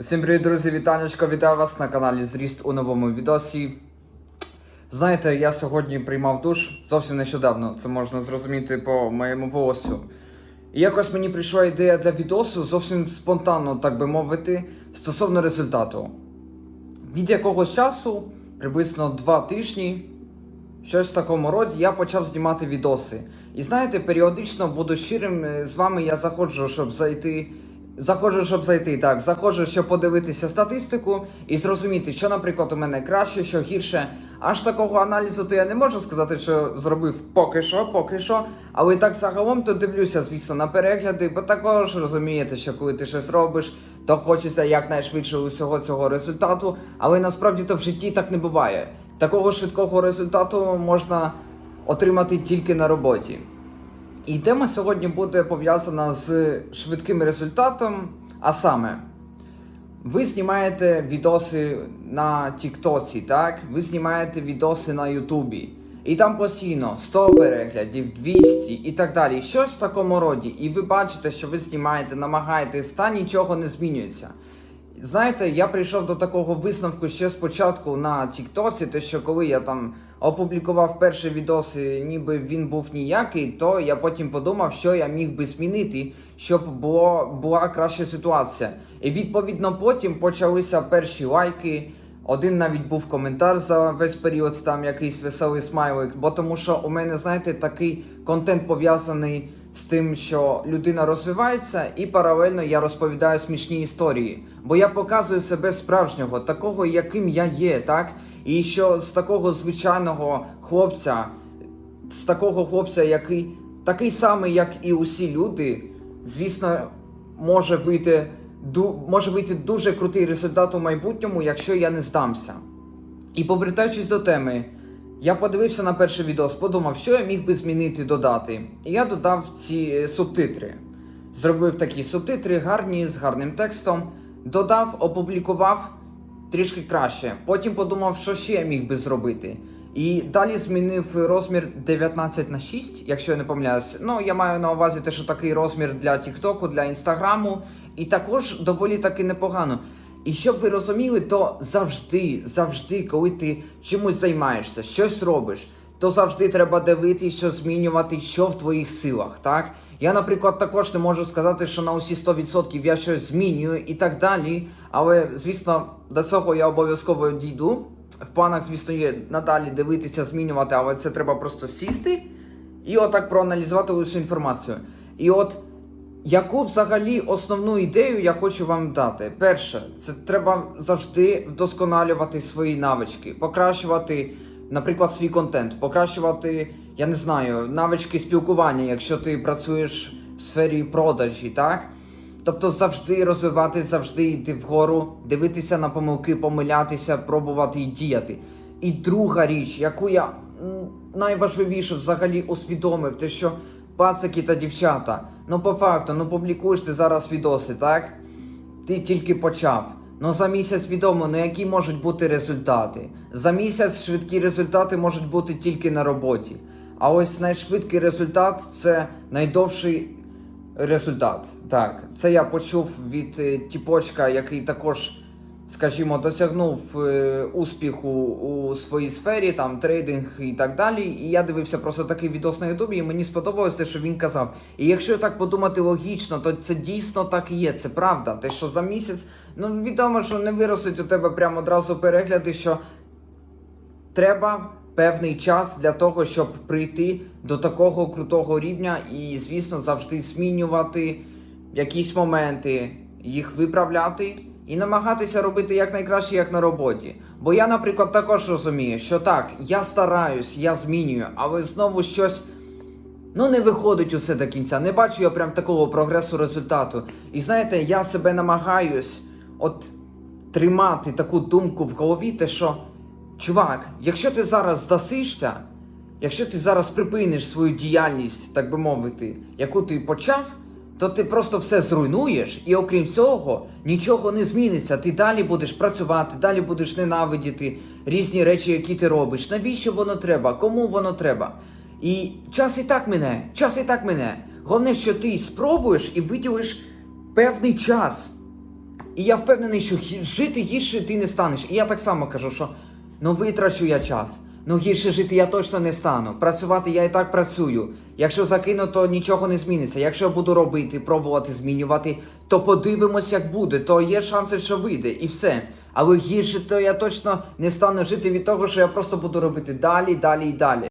Усім привіт, друзі, вітанечко, вітаю вас на каналі Зріст у новому відосі. Знаєте, я сьогодні приймав душ зовсім нещодавно, це можна зрозуміти по моєму волосю. І якось мені прийшла ідея для відосу зовсім спонтанно, так би мовити, стосовно результату. Від якогось часу, приблизно два тижні, щось в такому роді, я почав знімати відоси. І знаєте, періодично буду щирим е, з вами, я заходжу, щоб зайти. Заходжу, щоб зайти, так, заходжу, щоб подивитися статистику і зрозуміти, що, наприклад, у мене краще, що гірше. Аж такого аналізу то я не можу сказати, що зробив поки що, поки що. Але так загалом то дивлюся, звісно, на перегляди, бо також розумієте, що коли ти щось робиш, то хочеться якнайшвидше усього цього результату. Але насправді то в житті так не буває. Такого швидкого результату можна отримати тільки на роботі. І тема сьогодні буде пов'язана з швидким результатом, а саме, ви знімаєте відоси на Тіктоці, так? Ви знімаєте відоси на Ютубі. І там постійно 100 переглядів, 200 і так далі. Щось в такому роді. І ви бачите, що ви знімаєте, намагаєтесь, та нічого не змінюється. Знаєте, я прийшов до такого висновку ще спочатку на Тіктоці, те, що коли я там опублікував перший відос, ніби він був ніякий, то я потім подумав, що я міг би змінити, щоб було, була краща ситуація. І відповідно потім почалися перші лайки. Один навіть був коментар за весь період, там якийсь веселий смайлик. Бо тому що у мене, знаєте, такий контент пов'язаний з тим, що людина розвивається, і паралельно я розповідаю смішні історії. Бо я показую себе справжнього, такого, яким я є, так? І що з такого звичайного хлопця, з такого хлопця, який такий самий, як і усі люди, звісно, може вийти, може вийти дуже крутий результат у майбутньому, якщо я не здамся. І повертаючись до теми, я подивився на перший відос, подумав, що я міг би змінити, додати. І я додав ці е, субтитри. Зробив такі субтитри гарні, з гарним текстом, додав, опублікував трішки краще. Потім подумав, що ще я міг би зробити. І далі змінив розмір 19 на 6, якщо я не помиляюсь. Ну, я маю на увазі те, що такий розмір для Тіктоку, для Інстаграму, і також доволі таки непогано. І щоб ви розуміли, то завжди, завжди, коли ти чимось займаєшся, щось робиш, то завжди треба дивитися, що змінювати, що в твоїх силах, так? Я, наприклад, також не можу сказати, що на усі 100% я щось змінюю і так далі. Але, звісно, до цього я обов'язково дійду. В планах, звісно, є надалі дивитися, змінювати, але це треба просто сісти і отак проаналізувати усю інформацію. І от яку взагалі основну ідею я хочу вам дати? Перше, це треба завжди вдосконалювати свої навички, покращувати, наприклад, свій контент, покращувати, я не знаю, навички спілкування, якщо ти працюєш в сфері продажі, так? Тобто завжди розвивати, завжди йти вгору, дивитися на помилки, помилятися, пробувати і діяти. І друга річ, яку я найважливіше взагалі усвідомив, те, що пацики та дівчата, ну по факту, ну публікуєш ти зараз відоси, так? Ти тільки почав. Ну за місяць відомо, ну які можуть бути результати. За місяць швидкі результати можуть бути тільки на роботі. А ось найшвидкий результат це найдовший результат. Так, це я почув від е, тіпочка, який також, скажімо, досягнув е, успіху у своїй сфері, там трейдинг і так далі. І я дивився просто такий відос на Ютубі, і мені сподобалось те, що він казав. І якщо так подумати логічно, то це дійсно так і є. Це правда. Те, що за місяць, ну відомо, що не виростуть у тебе прямо одразу перегляди, що треба певний час для того, щоб прийти до такого крутого рівня, і, звісно, завжди змінювати якісь моменти, їх виправляти і намагатися робити якнайкраще, як на роботі. Бо я, наприклад, також розумію, що так, я стараюсь, я змінюю, але знову щось. Ну, не виходить усе до кінця. Не бачу я прям такого прогресу результату. І знаєте, я себе намагаюсь от тримати таку думку в голові, те, що чувак, якщо ти зараз здасишся, якщо ти зараз припиниш свою діяльність, так би мовити, яку ти почав, то ти просто все зруйнуєш, і окрім цього, нічого не зміниться. Ти далі будеш працювати, далі будеш ненавидіти різні речі, які ти робиш. Навіщо воно треба? Кому воно треба? І час і так мине, час і так мине. Головне, що ти спробуєш і виділиш певний час І я впевнений, що жити гірше ти не станеш. І я так само кажу, що ну витрачу я час. Ну гірше жити я точно не стану. Працювати я і так працюю. Якщо закину, то нічого не зміниться. Якщо буду робити, пробувати змінювати, то подивимось, як буде. То є шанси, що вийде, і все. Але гірше, то я точно не стану жити від того, що я просто буду робити далі, далі і далі.